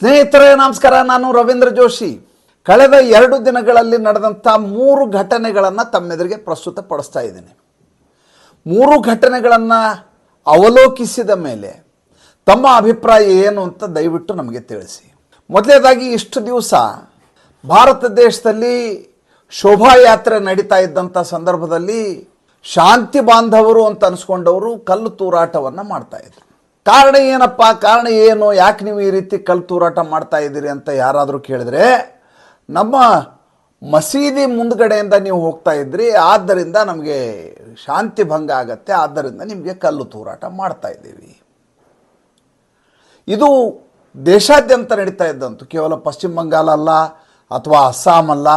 ಸ್ನೇಹಿತರೇ, ನಮಸ್ಕಾರ. ನಾನು ರವೀಂದ್ರ ಜೋಶಿ. ಕಳೆದ ಎರಡು ದಿನಗಳಲ್ಲಿ ನಡೆದಂಥ ಮೂರು ಘಟನೆಗಳನ್ನು ತಮ್ಮೆದುರಿಗೆ ಪ್ರಸ್ತುತಪಡಿಸ್ತಾ ಇದ್ದೀನಿ. ಮೂರು ಘಟನೆಗಳನ್ನು ಅವಲೋಕಿಸಿದ ಮೇಲೆ ತಮ್ಮ ಅಭಿಪ್ರಾಯ ಏನು ಅಂತ ದಯವಿಟ್ಟು ನಮಗೆ ತಿಳಿಸಿ. ಮೊದಲನೇದಾಗಿ ಇಷ್ಟು ದಿವಸ ಭಾರತ ದೇಶದಲ್ಲಿ ಶೋಭಾಯಾತ್ರೆ ನಡೀತಾ ಇದ್ದಂಥ ಸಂದರ್ಭದಲ್ಲಿ ಶಾಂತಿ ಬಾಂಧವರು ಅಂತ ಅನಿಸ್ಕೊಂಡವರು ಕಲ್ಲು ತೂರಾಟವನ್ನು ಮಾಡ್ತಾ ಇದ್ರು. ಕಾರಣ ಏನಪ್ಪ? ಕಾರಣ ಏನು? ಯಾಕೆ ನೀವು ಈ ರೀತಿ ಕಲ್ಲು ತೂರಾಟ ಮಾಡ್ತಾ ಇದ್ದೀರಿ ಅಂತ ಯಾರಾದರೂ ಕೇಳಿದ್ರೆ, ನಮ್ಮ ಮಸೀದಿ ಮುಂದ್ಗಡೆಯಿಂದ ನೀವು ಹೋಗ್ತಾ ಇದ್ರಿ, ಆದ್ದರಿಂದ ನಮಗೆ ಶಾಂತಿ ಭಂಗ ಆಗತ್ತೆ, ಆದ್ದರಿಂದ ನಿಮಗೆ ಕಲ್ಲು ತೂರಾಟ ಮಾಡ್ತಾ ಇದ್ದೀವಿ. ಇದು ದೇಶಾದ್ಯಂತ ನಡೀತಾ ಇದ್ದಂತು. ಕೇವಲ ಪಶ್ಚಿಮ ಬಂಗಾಲ ಅಲ್ಲ, ಅಥವಾ ಅಸ್ಸಾಂ ಅಲ್ಲ,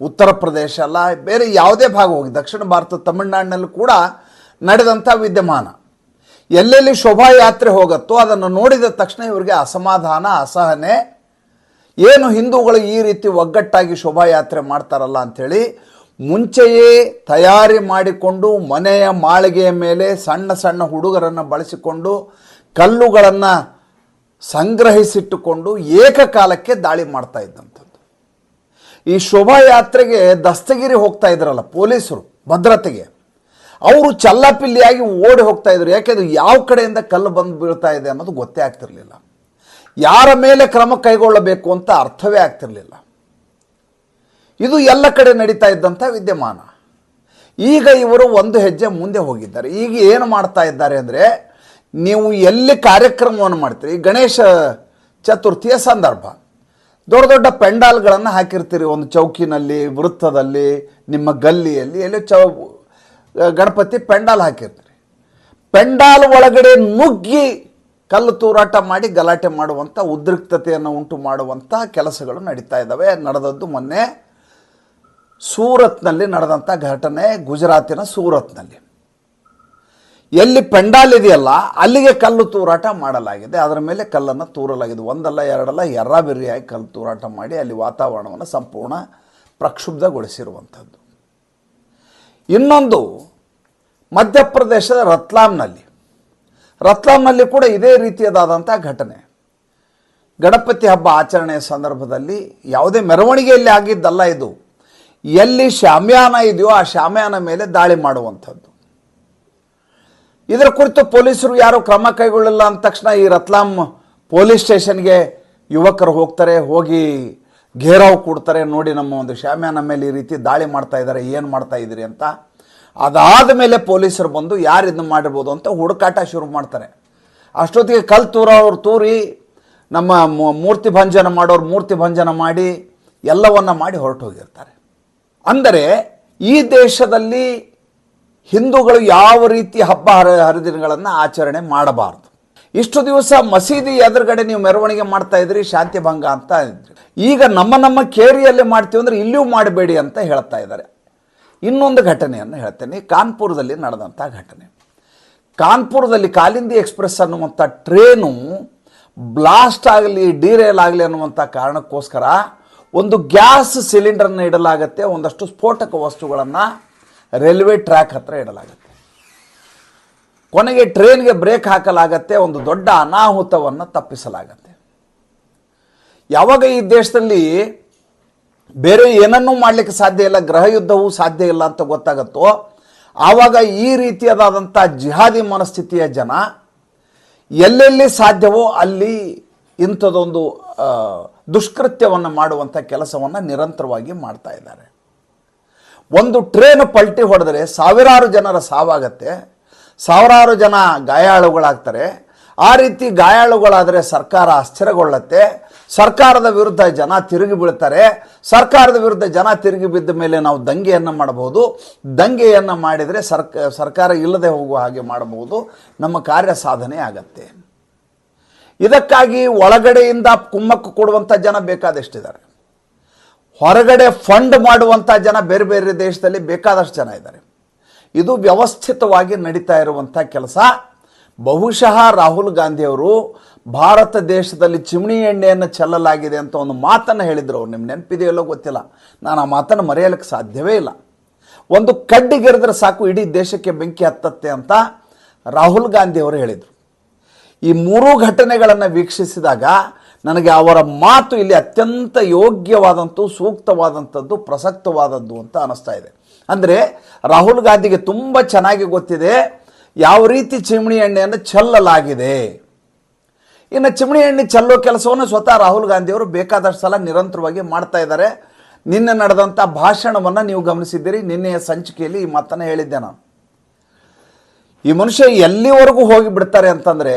ಉತ್ತರ ಪ್ರದೇಶ ಅಲ್ಲ, ಬೇರೆ ಯಾವುದೇ ಭಾಗ ಹೋಗಿ, ದಕ್ಷಿಣ ಭಾರತ, ತಮಿಳುನಾಡಿನಲ್ಲೂ ಕೂಡ ನಡೆದಂಥ ವಿದ್ಯಮಾನ. ಎಲ್ಲೆಲ್ಲಿ ಶೋಭಾಯಾತ್ರೆ ಹೋಗುತ್ತೋ ಅದನ್ನು ನೋಡಿದ ತಕ್ಷಣ ಇವರಿಗೆ ಅಸಮಾಧಾನ, ಅಸಹನೆ. ಏನು ಹಿಂದೂಗಳು ಈ ರೀತಿ ಒಗ್ಗಟ್ಟಾಗಿ ಶೋಭಾಯಾತ್ರೆ ಮಾಡ್ತಾರಲ್ಲ ಅಂಥೇಳಿ ಮುಂಚೆಯೇ ತಯಾರಿ ಮಾಡಿಕೊಂಡು ಮನೆಯ ಮಾಳಿಗೆಯ ಮೇಲೆ ಸಣ್ಣ ಸಣ್ಣ ಹುಡುಗರನ್ನು ಬಳಸಿಕೊಂಡು ಕಲ್ಲುಗಳನ್ನು ಸಂಗ್ರಹಿಸಿಟ್ಟುಕೊಂಡು ಏಕಕಾಲಕ್ಕೆ ದಾಳಿ ಮಾಡ್ತಾ ಇದ್ದಂಥದ್ದು. ಈ ಶೋಭಾಯಾತ್ರೆಗೆ ದಸ್ತಗಿರಿ ಹೋಗ್ತಾ ಇದ್ರಲ್ಲ ಪೊಲೀಸರು ಭದ್ರತೆಗೆ. ಅವರು ಚಲ್ಲಪಿಲ್ಲಿಯಾಗಿ ಓಡಿ ಹೋಗ್ತಾ ಇದ್ರು. ಯಾಕೆಂದ್ರೆ ಯಾವ ಕಡೆಯಿಂದ ಕಲ್ಲು ಬಂದು ಬೀಳ್ತಾ ಇದೆ ಅನ್ನೋದು ಗೊತ್ತೇ ಆಗ್ತಿರಲಿಲ್ಲ. ಯಾರ ಮೇಲೆ ಕ್ರಮ ಕೈಗೊಳ್ಳಬೇಕು ಅಂತ ಅರ್ಥವೇ ಆಗ್ತಿರಲಿಲ್ಲ. ಇದು ಎಲ್ಲ ಕಡೆ ನಡೀತಾ ಇದ್ದಂಥ ವಿದ್ಯಮಾನ. ಈಗ ಇವರು ಒಂದು ಹೆಜ್ಜೆ ಮುಂದೆ ಹೋಗಿದ್ದಾರೆ. ಈಗ ಏನು ಮಾಡ್ತಾ ಇದ್ದಾರೆ ಅಂದರೆ ನೀವು ಎಲ್ಲಿ ಕಾರ್ಯಕ್ರಮವನ್ನು ಮಾಡ್ತೀರಿ? ಗಣೇಶ ಚತುರ್ಥಿಯ ಸಂದರ್ಭ. ದೊಡ್ಡ ದೊಡ್ಡ ಪೆಂಡಾಲ್ಗಳನ್ನು ಹಾಕಿರ್ತೀರಿ. ಒಂದು ಚೌಕಿನಲ್ಲಿ, ವೃತ್ತದಲ್ಲಿ, ನಿಮ್ಮ ಗಲ್ಲಿಯಲ್ಲಿ, ಎಲ್ಲಿ ಚೌ ಗಣಪತಿ ಪೆಂಡಾಲ್ ಹಾಕಿರ್ತೀರಿ ಪೆಂಡಾಲ್ ಒಳಗಡೆ ನುಗ್ಗಿ ಕಲ್ಲು ತೂರಾಟ ಮಾಡಿ ಗಲಾಟೆ ಮಾಡುವಂಥ ಉದ್ರಿಕ್ತತೆಯನ್ನು ಉಂಟು ಮಾಡುವಂಥ ಕೆಲಸಗಳು ನಡೀತಾ ಇದ್ದಾವೆ. ನಡೆದದ್ದು ಮೊನ್ನೆ ಸೂರತ್ನಲ್ಲಿ ನಡೆದಂಥ ಘಟನೆ ಗುಜರಾತಿನ ಸೂರತ್ನಲ್ಲಿ. ಎಲ್ಲಿ ಪೆಂಡಾಲ್ ಇದೆಯಲ್ಲ, ಅಲ್ಲಿಗೆ ಕಲ್ಲು ತೂರಾಟ ಮಾಡಲಾಗಿದೆ. ಅದರ ಮೇಲೆ ಕಲ್ಲನ್ನು ತೂರಲಾಗಿದೆ. ಒಂದಲ್ಲ, ಎರಡಲ್ಲ ಎರ್ರಾಬಿರಿಯಾಗಿ ಕಲ್ಲು ತೂರಾಟ ಮಾಡಿ ಅಲ್ಲಿ ವಾತಾವರಣವನ್ನು ಸಂಪೂರ್ಣ ಪ್ರಕ್ಷುಬ್ಧಗೊಳಿಸಿರುವಂಥದ್ದು ಇನ್ನೊಂದು ಮಧ್ಯಪ್ರದೇಶದ ರತ್ಲಾಂನಲ್ಲಿ. ರತ್ಲಾಮ್ನಲ್ಲಿ ಕೂಡ ಇದೇ ರೀತಿಯದಾದಂಥ ಘಟನೆ. ಗಣಪತಿ ಹಬ್ಬ ಆಚರಣೆಯ ಸಂದರ್ಭದಲ್ಲಿ ಯಾವುದೇ ಮೆರವಣಿಗೆಯಲ್ಲಿ ಆಗಿದ್ದಲ್ಲ ಇದು. ಎಲ್ಲಿ ಶಾಮ್ಯಾನ ಇದೆಯೋ ಆ ಶಾಮ್ಯಾನ ಮೇಲೆ ದಾಳಿ ಮಾಡುವಂಥದ್ದು. ಇದರ ಕುರಿತು ಪೊಲೀಸರು ಯಾರು ಕ್ರಮ ಕೈಗೊಳ್ಳಲ್ಲ ಅಂದ ತಕ್ಷಣ ಈ ರತ್ಲಾಮ್ ಪೊಲೀಸ್ ಸ್ಟೇಷನ್ಗೆ ಯುವಕರು ಹೋಗ್ತಾರೆ, ಹೋಗಿ ಘೇರಾವ್ ಕೊಡ್ತಾರೆ ನೋಡಿ ನಮ್ಮ ಒಂದು ಶಾಮ್ಯಾನ ಮೇಲೆ ಈ ರೀತಿ ದಾಳಿ ಮಾಡ್ತಾ ಇದ್ದಾರೆ, ಏನು ಮಾಡ್ತಾ ಇದ್ದೀರಿ ಅಂತ. ಅದಾದ ಮೇಲೆ ಪೊಲೀಸರು ಬಂದು ಯಾರು ಇದನ್ನು ಮಾಡಿರ್ಬೋದು ಅಂತ ಹುಡುಕಾಟ ಶುರು ಮಾಡ್ತಾರೆ. ಅಷ್ಟೊತ್ತಿಗೆ ಕಲ್ ತೂರವ್ರು ತೂರಿ ನಮ್ಮ ಮೂರ್ತಿ ಭಂಜನ ಮಾಡೋರು ಮೂರ್ತಿ ಭಂಜನ ಮಾಡಿ ಎಲ್ಲವನ್ನ ಮಾಡಿ ಹೊರಟು ಹೋಗಿರ್ತಾರೆ. ಅಂದರೆ ಈ ದೇಶದಲ್ಲಿ ಹಿಂದೂಗಳು ಯಾವ ರೀತಿ ಹಬ್ಬ ಹರ, ಹರಿದಿನಗಳನ್ನು ಆಚರಣೆ ಮಾಡಬಾರ್ದು. ಇಷ್ಟು ದಿವಸ ಮಸೀದಿ ಎದುರುಗಡೆ ನೀವು ಮೆರವಣಿಗೆ ಮಾಡ್ತಾ ಇದ್ರಿ ಶಾಂತಿ ಭಂಗ ಅಂತ ಇದ್ರಿ. ಈಗ ನಮ್ಮ ನಮ್ಮ ಕೇರಿಯಲ್ಲಿ ಮಾಡ್ತೀವಿ ಅಂದ್ರೆ ಇಲ್ಲಿಯೂ ಮಾಡಬೇಡಿ ಅಂತ ಹೇಳ್ತಾ ಇದ್ದಾರೆ. ಇನ್ನೊಂದು ಘಟನೆಯನ್ನು ಹೇಳ್ತೇನೆ. ಕಾನ್ಪುರದಲ್ಲಿ ನಡೆದಂಥ ಘಟನೆ. ಕಾನ್ಪುರದಲ್ಲಿ ಕಾಲಿಂದಿ ಎಕ್ಸ್ಪ್ರೆಸ್ ಅನ್ನುವಂಥ ಟ್ರೇನು ಬ್ಲಾಸ್ಟ್ ಆಗಲಿ, ಡೀರೇಲ್ ಆಗಲಿ ಅನ್ನುವಂಥ ಕಾರಣಕ್ಕೋಸ್ಕರ ಒಂದು ಗ್ಯಾಸ್ ಸಿಲಿಂಡರ್ನ ಇಡಲಾಗತ್ತೆ, ಒಂದಷ್ಟು ಸ್ಫೋಟಕ ವಸ್ತುಗಳನ್ನು ರೈಲ್ವೆ ಟ್ರ್ಯಾಕ್ ಹತ್ರ ಇಡಲಾಗತ್ತೆ. ಕೊನೆಗೆ ಟ್ರೈನ್ಗೆ ಬ್ರೇಕ್ ಹಾಕಲಾಗತ್ತೆ, ಒಂದು ದೊಡ್ಡ ಅನಾಹುತವನ್ನು ತಪ್ಪಿಸಲಾಗತ್ತೆ. ಯಾವಾಗ ಈ ದೇಶದಲ್ಲಿ ಬೇರೆ ಏನನ್ನೂ ಮಾಡಲಿಕ್ಕೆ ಸಾಧ್ಯ ಇಲ್ಲ, ಗ್ರಹ ಯುದ್ಧವೂ ಸಾಧ್ಯ ಇಲ್ಲ ಅಂತ ಗೊತ್ತಾಗತ್ತೋ, ಆವಾಗ ಈ ರೀತಿಯಾದಂಥ ಜಿಹಾದಿ ಮನಸ್ಥಿತಿಯ ಜನ ಎಲ್ಲೆಲ್ಲಿ ಸಾಧ್ಯವೋ ಅಲ್ಲಿ ಇಂಥದ್ದೊಂದು ದುಷ್ಕೃತ್ಯವನ್ನು ಮಾಡುವಂಥ ಕೆಲಸವನ್ನು ನಿರಂತರವಾಗಿ ಮಾಡ್ತಾ ಇದ್ದಾರೆ. ಒಂದು ಟ್ರೇನ್ ಪಲ್ಟಿ ಹೊಡೆದರೆ ಸಾವಿರಾರು ಜನರ ಸಾವಾಗತ್ತೆ ಸಾವಿರಾರು ಜನ ಗಾಯಾಳುಗಳಾಗ್ತಾರೆ. ಆ ರೀತಿ ಗಾಯಾಳುಗಳಾದರೆ ಸರ್ಕಾರ ಅಸ್ಥಿರಗೊಳ್ಳುತ್ತೆ. ಸರ್ಕಾರದ ವಿರುದ್ಧ ಜನ ತಿರುಗಿ ಬೀಳ್ತಾರೆ. ಸರ್ಕಾರದ ವಿರುದ್ಧ ಜನ ತಿರುಗಿ ಬಿದ್ದ ಮೇಲೆ ನಾವು ದಂಗೆಯನ್ನು ಮಾಡಬಹುದು. ದಂಗೆಯನ್ನು ಮಾಡಿದರೆ ಸರ್ಕ, ಸರ್ಕಾರ ಇಲ್ಲದೆ ಹೋಗುವ ಹಾಗೆ ಮಾಡಬಹುದು. ನಮ್ಮ ಕಾರ್ಯ ಸಾಧನೆ ಆಗತ್ತೆ. ಇದಕ್ಕಾಗಿ ಒಳಗಡೆಯಿಂದ ಕುಮ್ಮಕ್ಕು ಕೊಡುವಂಥ ಜನ ಬೇಕಾದಷ್ಟಿದ್ದಾರೆ. ಹೊರಗಡೆ ಫಂಡ್ ಮಾಡುವಂಥ ಜನ ಬೇರೆ ಬೇರೆ ದೇಶದಲ್ಲಿ ಬೇಕಾದಷ್ಟು ಜನ ಇದ್ದಾರೆ. ಇದು ವ್ಯವಸ್ಥಿತವಾಗಿ ನಡೀತಾ ಇರುವಂಥ ಕೆಲಸ. ಬಹುಶಃ ರಾಹುಲ್ ಗಾಂಧಿಯವರು ಭಾರತ ದೇಶದಲ್ಲಿ ಚಿಮಣಿ ಎಣ್ಣೆಯನ್ನು ಚೆಲ್ಲಲಾಗಿದೆ ಅಂತ ಒಂದು ಮಾತನ್ನು ಹೇಳಿದರು. ಅವ್ರು ನಿಮ್ಮ ನೆನಪಿದೆಯಲ್ಲೋ ಗೊತ್ತಿಲ್ಲ. ನಾನು ಆ ಮಾತನ್ನು ಮರೆಯಲಿಕ್ಕೆ ಸಾಧ್ಯವೇ ಇಲ್ಲ. ಒಂದು ಕಡ್ಡಿಗೆರೆದ್ರೆ ಸಾಕು, ಇಡೀ ದೇಶಕ್ಕೆ ಬೆಂಕಿ ಹತ್ತತ್ತೆ ಅಂತ ರಾಹುಲ್ ಗಾಂಧಿ ಅವರು ಹೇಳಿದರು. ಈ ಮೂರೂ ಘಟನೆಗಳನ್ನು ವೀಕ್ಷಿಸಿದಾಗ ನನಗೆ ಅವರ ಮಾತು ಇಲ್ಲಿ ಅತ್ಯಂತ ಯೋಗ್ಯವಾದಂಥ ಸೂಕ್ತವಾದಂಥದ್ದು ಪ್ರಸಕ್ತವಾದದ್ದು ಅಂತ ಅನ್ನಿಸ್ತಾ ಇದೆ. ಅಂದರೆ ರಾಹುಲ್ ಗಾಂಧಿಗೆ ತುಂಬ ಚೆನ್ನಾಗಿ ಗೊತ್ತಿದೆ, ಯಾವ ರೀತಿ ಚಿಮಣಿ ಎಣ್ಣೆಯನ್ನು ಚೆಲ್ಲಲಾಗಿದೆ. ಇನ್ನು ಚಿಮಣಿ ಎಣ್ಣೆ ಚೆಲ್ಲೋ ಕೆಲಸವನ್ನು ಸ್ವತಃ ರಾಹುಲ್ ಗಾಂಧಿಯವರು ಬೇಕಾದಷ್ಟು ಸಲ ನಿರಂತರವಾಗಿ ಮಾಡ್ತಾ ಇದ್ದಾರೆ. ನಿನ್ನೆ ನಡೆದಂಥ ಭಾಷಣವನ್ನು ನೀವು ಗಮನಿಸಿದ್ದೀರಿ, ನಿನ್ನೆಯ ಸಂಚಿಕೆಯಲ್ಲಿ ಈ ಮಾತನ್ನು ಹೇಳಿದ್ದೆ ನಾನು. ಈ ಮನುಷ್ಯ ಎಲ್ಲಿವರೆಗೂ ಹೋಗಿ ಬಿಡ್ತಾರೆ ಅಂತಂದರೆ,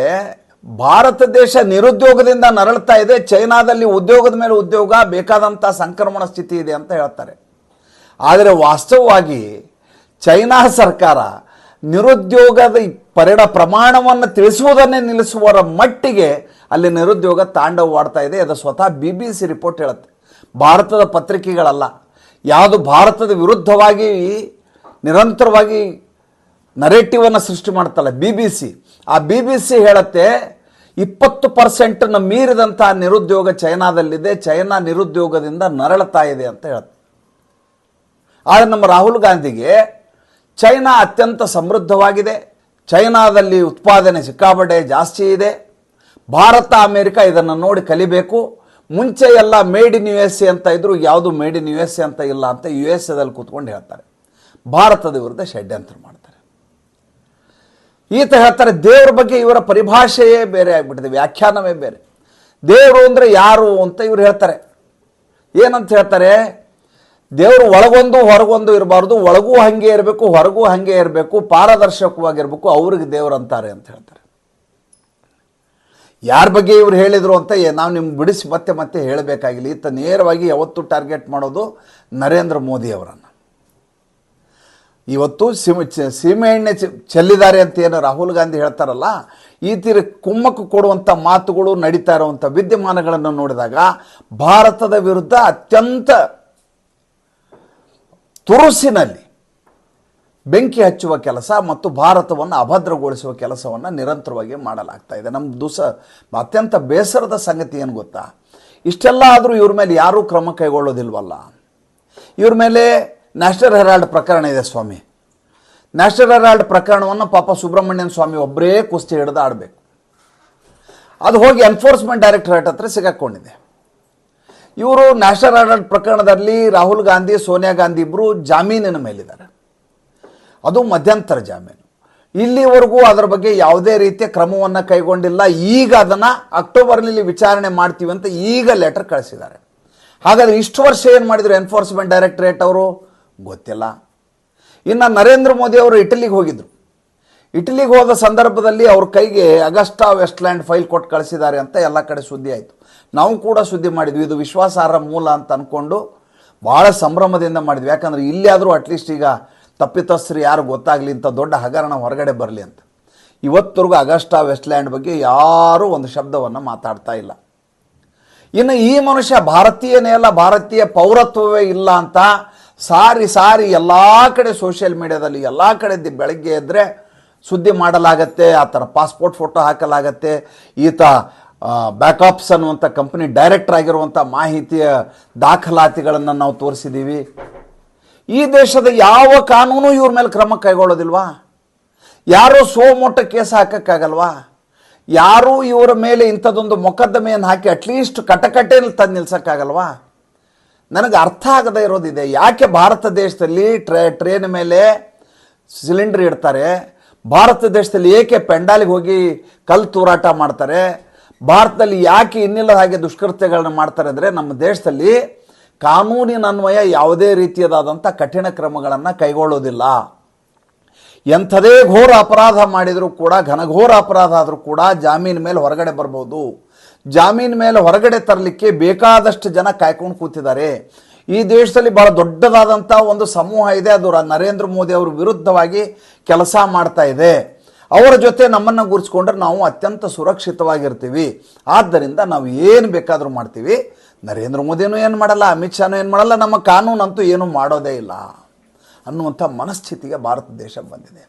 ಭಾರತ ದೇಶ ನಿರುದ್ಯೋಗದಿಂದ ನರಳ್ತಾ ಇದೆ, ಚೈನಾದಲ್ಲಿ ಉದ್ಯೋಗದ ಮೇಲೆ ಉದ್ಯೋಗ ಬೇಕಾದಂಥ ಸಂಕ್ರಮಣ ಸ್ಥಿತಿ ಇದೆ ಅಂತ ಹೇಳ್ತಾರೆ. ಆದರೆ ವಾಸ್ತವವಾಗಿ ಚೈನಾ ಸರ್ಕಾರ ನಿರುದ್ಯೋಗದ ಪರಿಣ ಪ್ರಮಾಣವನ್ನು ತಿಳಿಸುವುದನ್ನೇ ನಿಲ್ಲಿಸುವರ ಮಟ್ಟಿಗೆ ಅಲ್ಲಿ ನಿರುದ್ಯೋಗ ತಾಂಡವವಾಡ್ತಾ ಇದೆ. ಅದು ಸ್ವತಃ ಬಿ ಬಿ ಸಿ ರಿಪೋರ್ಟ್ ಹೇಳುತ್ತೆ. ಭಾರತದ ಪತ್ರಿಕೆಗಳಲ್ಲ. ಯಾವುದು ಭಾರತದ ವಿರುದ್ಧವಾಗಿ ನಿರಂತರವಾಗಿ ನರೇಟಿವನ್ನು ಸೃಷ್ಟಿ ಮಾಡ್ತಲ್ಲ ಬಿ ಬಿ ಸಿ ಆ ಬಿ ಬಿ ಸಿ ಹೇಳುತ್ತೆ, ಇಪ್ಪತ್ತು ಪರ್ಸೆಂಟನ್ನು ಮೀರಿದಂಥ ನಿರುದ್ಯೋಗ ಚೈನಾದಲ್ಲಿದೆ. ಚೈನಾ ನಿರುದ್ಯೋಗದಿಂದ ನರಳುತ್ತಾ ಇದೆ ಅಂತ ಹೇಳುತ್ತೆ. ಆದರೆ ನಮ್ಮ ರಾಹುಲ್ ಗಾಂಧಿಗೆ ಚೈನಾ ಅತ್ಯಂತ ಸಮೃದ್ಧವಾಗಿದೆ. ಚೈನಾದಲ್ಲಿ ಉತ್ಪಾದನೆ ಸಿಕ್ಕಾಪಟ್ಟೆ ಜಾಸ್ತಿ ಇದೆ. ಭಾರತ, ಅಮೇರಿಕ ಇದನ್ನು ನೋಡಿ ಕಲಿಬೇಕು. ಮುಂಚೆ ಎಲ್ಲ made in U S A ಅಂತ ಇದ್ರು, ಯಾವುದು made in U S A ಅಂತ ಇಲ್ಲ ಅಂತ ಯು ಎಸ್ ಎದಲ್ಲಿ ಕೂತ್ಕೊಂಡು ಹೇಳ್ತಾರೆ. ಭಾರತದ ವಿರುದ್ಧ ಷಡ್ಯಂತ್ರ ಮಾಡ್ತಾರೆ. ಈತ ಹೇಳ್ತಾರೆ, ದೇವ್ರ ಬಗ್ಗೆ ಇವರ ಪರಿಭಾಷೆಯೇ ಬೇರೆ ಆಗಿಬಿಟ್ಟಿದೆ, ವ್ಯಾಖ್ಯಾನವೇ ಬೇರೆ. ದೇವರು ಅಂದರೆ ಯಾರು ಅಂತ ಇವ್ರು ಹೇಳ್ತಾರೆ. ಏನಂತ ಹೇಳ್ತಾರೆ? ದೇವರು ಒಳಗೊಂದು, ಹೊರಗೊಂದು ಇರಬಾರ್ದು. ಒಳಗೂ ಹಾಗೆ ಇರಬೇಕು, ಹೊರಗೂ ಹಾಗೆ ಇರಬೇಕು. ಪಾರದರ್ಶಕವಾಗಿರಬೇಕು. ಅವ್ರಿಗೆ ದೇವರು ಅಂತಾರೆ ಅಂತ ಹೇಳ್ತಾರೆ. ಯಾರ ಬಗ್ಗೆ ಇವ್ರು ಹೇಳಿದರು ಅಂತ ನಾವು ನಿಮ್ಗೆ ಬಿಡಿಸಿ ಮತ್ತೆ ಮತ್ತೆ ಹೇಳಬೇಕಾಗಿಲ್ಲ. ಈತ ನೇರವಾಗಿ ಯಾವತ್ತೂ ಟಾರ್ಗೆಟ್ ಮಾಡೋದು ನರೇಂದ್ರ ಮೋದಿ ಅವರನ್ನು. ಇವತ್ತು ಸೀಮೆ ಸೀಮೆ ಎಣ್ಣೆ ಚೆಲ್ಲಿದ್ದಾರೆ ಅಂತ ಏನು ರಾಹುಲ್ ಗಾಂಧಿ ಹೇಳ್ತಾರಲ್ಲ, ಈ ತೀರ ಕುಮ್ಮಕ್ಕು ಕೊಡುವಂಥ ಮಾತುಗಳು ನಡೀತಾ ಇರುವಂಥ ವಿದ್ಯಮಾನಗಳನ್ನು ನೋಡಿದಾಗ ಭಾರತದ ವಿರುದ್ಧ ಅತ್ಯಂತ ತುರುಸಿನಲ್ಲಿ ಬೆಂಕಿ ಹಚ್ಚುವ ಕೆಲಸ ಮತ್ತು ಭಾರತವನ್ನು ಅಭದ್ರಗೊಳಿಸುವ ಕೆಲಸವನ್ನು ನಿರಂತರವಾಗಿ ಮಾಡಲಾಗ್ತಾ ಇದೆ. ನಮ್ಮ ದುಸ ಅತ್ಯಂತ ಬೇಸರದ ಸಂಗತಿ ಏನು ಗೊತ್ತಾ? ಇಷ್ಟೆಲ್ಲ ಆದರೂ ಇವ್ರ ಮೇಲೆ ಯಾರೂ ಕ್ರಮ ಕೈಗೊಳ್ಳೋದಿಲ್ವಲ್ಲ? ಇವ್ರ ಮೇಲೆ ನ್ಯಾಷನಲ್ ಹೆರಾಲ್ಡ್ ಪ್ರಕರಣ ಇದೆ ಸ್ವಾಮಿ. ನ್ಯಾಷನಲ್ ಹೆರಾಲ್ಡ್ ಪ್ರಕರಣವನ್ನು ಪಾಪ ಸುಬ್ರಹ್ಮಣ್ಯನ್ ಸ್ವಾಮಿ ಒಬ್ಬರೇ ಕುಸ್ತಿ ಹಿಡಿದು ಆಡಬೇಕು. ಅದು ಹೋಗಿ ಎನ್ಫೋರ್ಸ್ಮೆಂಟ್ ಡೈರೆಕ್ಟರೇಟ್ ಹತ್ರ ಸಿಗಾಕೊಂಡಿದೆ. ಇವರು ನ್ಯಾಷನಲ್ ಹೆರಾಲ್ಡ್ ಪ್ರಕರಣದಲ್ಲಿ ರಾಹುಲ್ ಗಾಂಧಿ, ಸೋನಿಯಾ ಗಾಂಧಿ ಇಬ್ಬರು ಜಾಮೀನಿನ ಮೇಲಿದ್ದಾರೆ. ಅದು ಮಧ್ಯಂತರ ಜಾಮೀನು. ಇಲ್ಲಿವರೆಗೂ ಅದರ ಬಗ್ಗೆ ಯಾವುದೇ ರೀತಿಯ ಕ್ರಮವನ್ನು ಕೈಗೊಂಡಿಲ್ಲ. ಈಗ ಅದನ್ನು ಅಕ್ಟೋಬರ್ನಲ್ಲಿ ವಿಚಾರಣೆ ಮಾಡ್ತೀವಿ ಅಂತ ಈಗ ಲೆಟರ್ ಕಳಿಸಿದ್ದಾರೆ. ಹಾಗಾದರೆ ಇಷ್ಟು ವರ್ಷ ಏನು ಮಾಡಿದರು ಎನ್ಫೋರ್ಸ್ಮೆಂಟ್ ಡೈರೆಕ್ಟರೇಟ್ ಅವರು? ಗೊತ್ತಿಲ್ಲ. ಇನ್ನು ನರೇಂದ್ರ ಮೋದಿ ಅವರು ಇಟಲಿಗೆ ಹೋಗಿದ್ರು. ಇಟಲಿಗೆ ಹೋದ ಸಂದರ್ಭದಲ್ಲಿ ಅವ್ರ ಕೈಗೆ ಅಗಸ್ಟಾ ವೆಸ್ಟ್ಲ್ಯಾಂಡ್ ಫೈಲ್ ಕೊಟ್ಟು ಕಳಿಸಿದ್ದಾರೆ ಅಂತ ಎಲ್ಲ ಕಡೆ ಸುದ್ದಿ ಆಯಿತು. ನಾವು ಕೂಡ ಸುದ್ದಿ ಮಾಡಿದ್ವಿ. ಇದು ವಿಶ್ವಾಸಾರ್ಹ ಮೂಲ ಅಂತ ಅಂದ್ಕೊಂಡು ಭಾಳ ಸಂಭ್ರಮದಿಂದ ಮಾಡಿದ್ವಿ. ಯಾಕಂದರೆ ಇಲ್ಲಿ ಅಟ್ಲೀಸ್ಟ್ ಈಗ ತಪ್ಪಿತಸ್ಥರು ಯಾರು ಗೊತ್ತಾಗಲಿ ಅಂತ ದೊಡ್ಡ ಹಗರಣ ಹೊರಗಡೆ ಬರಲಿ ಅಂತ. ಇವತ್ತರೆಗೂ ಅಗಸ್ಟಾ ವೆಸ್ಟ್ಲ್ಯಾಂಡ್ ಬಗ್ಗೆ ಯಾರೂ ಒಂದು ಶಬ್ದವನ್ನು ಮಾತಾಡ್ತಾ ಇಲ್ಲ. ಇನ್ನು ಈ ಮನುಷ್ಯ ಭಾರತೀಯನೇ ಅಲ್ಲ, ಭಾರತೀಯ ಪೌರತ್ವವೇ ಇಲ್ಲ ಅಂತ ಸಾರಿ ಸಾರಿ ಎಲ್ಲ ಕಡೆ ಸೋಷಿಯಲ್ ಮೀಡಿಯಾದಲ್ಲಿ ಎಲ್ಲ ಕಡೆ ಬೆಳಗ್ಗೆ ಎದ್ದರೆ ಸುದ್ದಿ ಮಾಡಲಾಗತ್ತೆ ಆತನ ಪಾಸ್ಪೋರ್ಟ್ ಫೋಟೋ ಹಾಕಲಾಗತ್ತೆ, ಈತ ಬ್ಯಾಕಪ್ಸ್ ಅನ್ನುವಂಥ ಕಂಪನಿ ಡೈರೆಕ್ಟರ್ ಆಗಿರುವಂಥ ಮಾಹಿತಿಯ ದಾಖಲಾತಿಗಳನ್ನು ನಾವು ತೋರಿಸಿದ್ದೀವಿ ಈ ದೇಶದ ಯಾವ ಕಾನೂನು ಇವ್ರ ಮೇಲೆ ಕ್ರಮ ಕೈಗೊಳ್ಳೋದಿಲ್ವಾ? ಯಾರೋ ಸೋಮೋಟ ಕೇಸ್ ಹಾಕಕ್ಕಾಗಲ್ವಾ? ಯಾರೂ ಇವರ ಮೇಲೆ ಇಂಥದ್ದೊಂದು ಮೊಕದ್ದಮೆಯನ್ನು ಹಾಕಿ ಅಟ್ಲೀಸ್ಟ್ ಕಟಕಟೆಯಲ್ಲಿ ತಂದು ನಿಲ್ಸೋಕ್ಕಾಗಲ್ವಾ? ನನಗೆ ಅರ್ಥ ಆಗದೇ ಇರೋದಿದೆ. ಯಾಕೆ ಭಾರತ ದೇಶದಲ್ಲಿ ಟ್ರೇ ಟ್ರೇನ್ ಮೇಲೆ ಸಿಲಿಂಡರ್ ಇಡ್ತಾರೆ? ಭಾರತ ದೇಶದಲ್ಲಿ ಏಕೆ ಪೆಂಡಾಲಿಗೆ ಹೋಗಿ ಕಲ್ಲು ತೂರಾಟ ಮಾಡ್ತಾರೆ? ಭಾರತದಲ್ಲಿ ಯಾಕೆ ಇನ್ನಿಲ್ಲದ ಹಾಗೆ ದುಷ್ಕೃತ್ಯಗಳನ್ನ ಮಾಡ್ತಾರೆ ಅಂದರೆ ನಮ್ಮ ದೇಶದಲ್ಲಿ ಕಾನೂನಿನ ಅನ್ವಯ ಯಾವುದೇ ರೀತಿಯದಾದಂಥ ಕಠಿಣ ಕ್ರಮಗಳನ್ನು ಕೈಗೊಳ್ಳೋದಿಲ್ಲ. ಎಂಥದೇ ಘೋರ ಅಪರಾಧ ಮಾಡಿದರೂ ಕೂಡ, ಘನಘೋರ ಅಪರಾಧ ಆದರೂ ಕೂಡ ಜಾಮೀನು ಮೇಲೆ ಹೊರಗಡೆ ಬರ್ಬೋದು. ಜಾಮೀನು ಮೇಲೆ ಹೊರಗಡೆ ತರಲಿಕ್ಕೆ ಬೇಕಾದಷ್ಟು ಜನ ಕಾಯ್ಕೊಂಡು ಕೂತಿದ್ದಾರೆ. ಈ ದೇಶದಲ್ಲಿ ಬಹಳ ದೊಡ್ಡದಾದಂಥ ಒಂದು ಸಮೂಹ ಇದೆ. ಅದು ನರೇಂದ್ರ ಮೋದಿ ಅವರ ವಿರುದ್ಧವಾಗಿ ಕೆಲಸ ಮಾಡ್ತಾ ಇದೆ. ಅವರ ಜೊತೆ ನಮ್ಮನ್ನು ಗುರುಸ್ಕೊಂಡ್ರೆ ನಾವು ಅತ್ಯಂತ ಸುರಕ್ಷಿತವಾಗಿರ್ತೀವಿ. ಆದ್ದರಿಂದ ನಾವು ಏನು ಬೇಕಾದರೂ ಮಾಡ್ತೀವಿ. ನರೇಂದ್ರ ಮೋದಿನೂ ಏನು ಮಾಡಲ್ಲ, ಅಮಿತ್ ಶಾನೂ ಏನು ಮಾಡಲ್ಲ, ನಮ್ಮ ಕಾನೂನಂತೂ ಏನೂ ಮಾಡೋದೇ ಇಲ್ಲ ಅನ್ನುವಂಥ ಮನಸ್ಥಿತಿಗೆ ಭಾರತ ದೇಶ ಬಂದಿದೆ.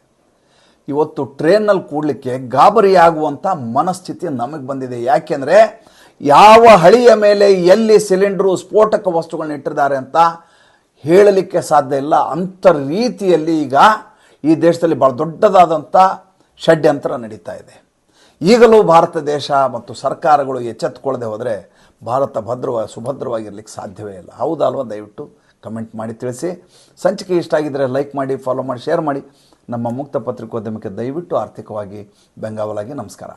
ಇವತ್ತು ಟ್ರೈನಲ್ಲಿ ಕೂಡಲಿಕ್ಕೆ ಗಾಬರಿಯಾಗುವಂಥ ಮನಸ್ಥಿತಿ ನಮಗೆ ಬಂದಿದೆ. ಯಾಕೆಂದರೆ ಯಾವ ಹಳಿಯ ಮೇಲೆ ಎಲ್ಲಿ ಸಿಲಿಂಡ್ರು, ಸ್ಫೋಟಕ ವಸ್ತುಗಳನ್ನ ಇಟ್ಟಿದ್ದಾರೆ ಅಂತ ಹೇಳಲಿಕ್ಕೆ ಸಾಧ್ಯ ಇಲ್ಲ. ಅಂಥ ರೀತಿಯಲ್ಲಿ ಈಗ ಈ ದೇಶದಲ್ಲಿ ಭಾಳ ದೊಡ್ಡದಾದಂಥ ಷಡ್ಯಂತ್ರ ನಡೀತಾ ಇದೆ. ಈಗಲೂ ಭಾರತ ದೇಶ ಮತ್ತು ಸರ್ಕಾರಗಳು ಎಚ್ಚೆತ್ತುಕೊಳ್ಳದೆ ಹೋದರೆ ಭಾರತ ಭದ್ರವಾಗಿ ಸುಭದ್ರವಾಗಿರ್ಲಿಕ್ಕೆ ಸಾಧ್ಯವೇ ಇಲ್ಲ. ಹೌದಲ್ವಾ? ದಯವಿಟ್ಟು ಕಮೆಂಟ್ ಮಾಡಿ ತಿಳಿಸಿ. ಸಂಚಿಕೆ ಇಷ್ಟ ಆಗಿದ್ದರೆ ಲೈಕ್ ಮಾಡಿ, ಫಾಲೋ ಮಾಡಿ, ಶೇರ್ ಮಾಡಿ. ನಮ್ಮ ಮುಕ್ತ ಪತ್ರಿಕೋದ್ಯಮಕ್ಕೆ ದಯವಿಟ್ಟು ಆರ್ಥಿಕವಾಗಿ ಬೆಂಗಾವಲಾಗಿ ನಮಸ್ಕಾರ.